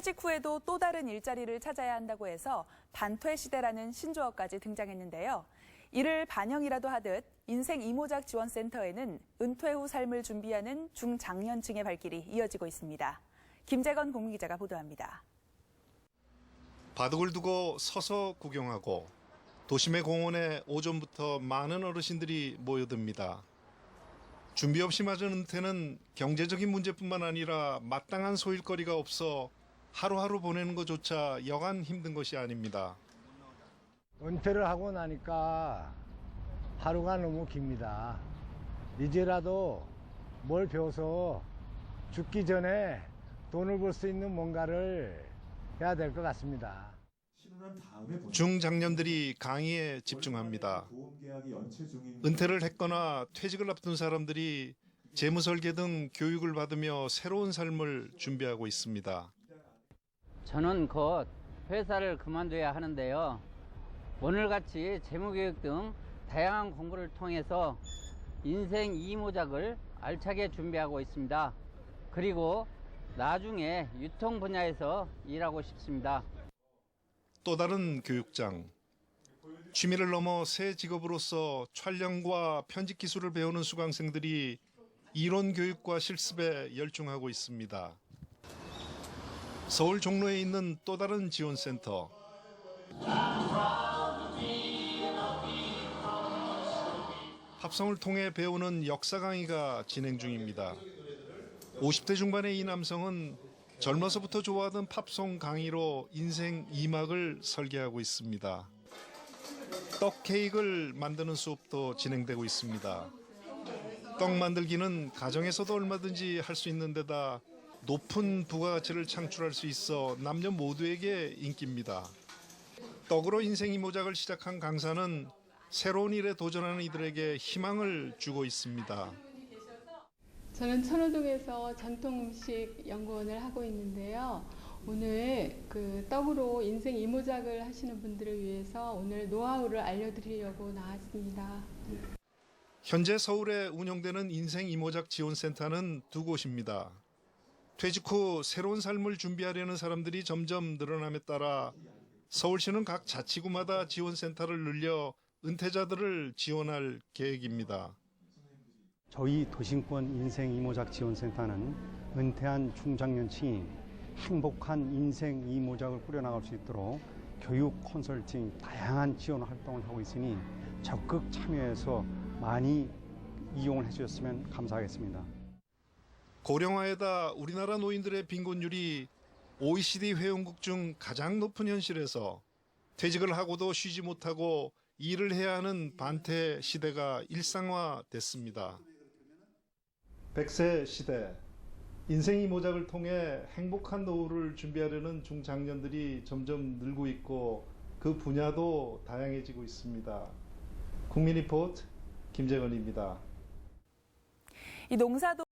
퇴직 후에도 또 다른 일자리를 찾아야 한다고 해서 반퇴 시대라는 신조어까지 등장했는데요. 이를 반영이라도 하듯 인생 이모작 지원센터에는 은퇴 후 삶을 준비하는 중장년층의 발길이 이어지고 있습니다. 김재건 공기자가 보도합니다. 바둑을 두고 서서 구경하고 도심의 공원에 오전부터 많은 어르신들이 모여듭니다. 준비 없이 맞은 은퇴는 경제적인 문제뿐만 아니라 마땅한 소일거리가 없어 하루하루 보내는 것조차 여간 힘든 것이 아닙니다. 은퇴를 하고 나니까 하루가 너무 깁니다. 이제라도 뭘 배워서 죽기 전에 돈을 벌 수 있는 뭔가를 해야 될 것 같습니다. 중장년들이 강의에 집중합니다. 은퇴를 했거나 퇴직을 앞둔 사람들이 재무설계 등 교육을 받으며 새로운 삶을 준비하고 있습니다. 저는 곧 회사를 그만둬야 하는데요. 오늘같이 재무교육 등 다양한 공부를 통해서 인생 이모작을 알차게 준비하고 있습니다. 그리고 나중에 유통 분야에서 일하고 싶습니다. 또 다른 교육장. 취미를 넘어 새 직업으로서 촬영과 편집 기술을 배우는 수강생들이 이론 교육과 실습에 열중하고 있습니다. 서울 종로에 있는 또 다른 지원센터. 합성을 통해 배우는 역사 강의가 진행 중입니다. 50대 중반의 이 남성은 젊어서부터 좋아하던 팝송 강의로 인생 2막을 설계하고 있습니다. 떡 케이크를 만드는 수업도 진행되고 있습니다. 떡 만들기는 가정에서도 얼마든지 할 수 있는 데다 높은 부가가치를 창출할 수 있어 남녀 모두에게 인기입니다. 떡으로 인생 이모작을 시작한 강사는 새로운 일에 도전하는 이들에게 희망을 주고 있습니다. 저는 천호동에서 전통 음식 연구원을 하고 있는데요. 오늘 그 떡으로 인생 이모작을 하시는 분들을 위해서 오늘 노하우를 알려드리려고 나왔습니다. 현재 서울에 운영되는 인생 이모작 지원센터는 두 곳입니다. 퇴직 후 새로운 삶을 준비하려는 사람들이 점점 늘어남에 따라 서울시는 각 자치구마다 지원센터를 늘려 은퇴자들을 지원할 계획입니다. 저희 도심권 인생 이모작 지원센터는 은퇴한 중장년층이 행복한 인생 이모작을 꾸려나갈 수 있도록 교육 컨설팅 다양한 지원 활동을 하고 있으니 적극 참여해서 많이 이용을 해주셨으면 감사하겠습니다. 고령화에다 우리나라 노인들의 빈곤율이 OECD 회원국 중 가장 높은 현실에서 퇴직을 하고도 쉬지 못하고 일을 해야 하는 반태 시대가 일상화됐습니다. 100세 시대 인생이 모작을 통해 행복한 노후를 준비하려는 중장년들이 점점 늘고 있고 그 분야도 다양해지고 있습니다. 국민 리포트 김재건입니다. 이 농사도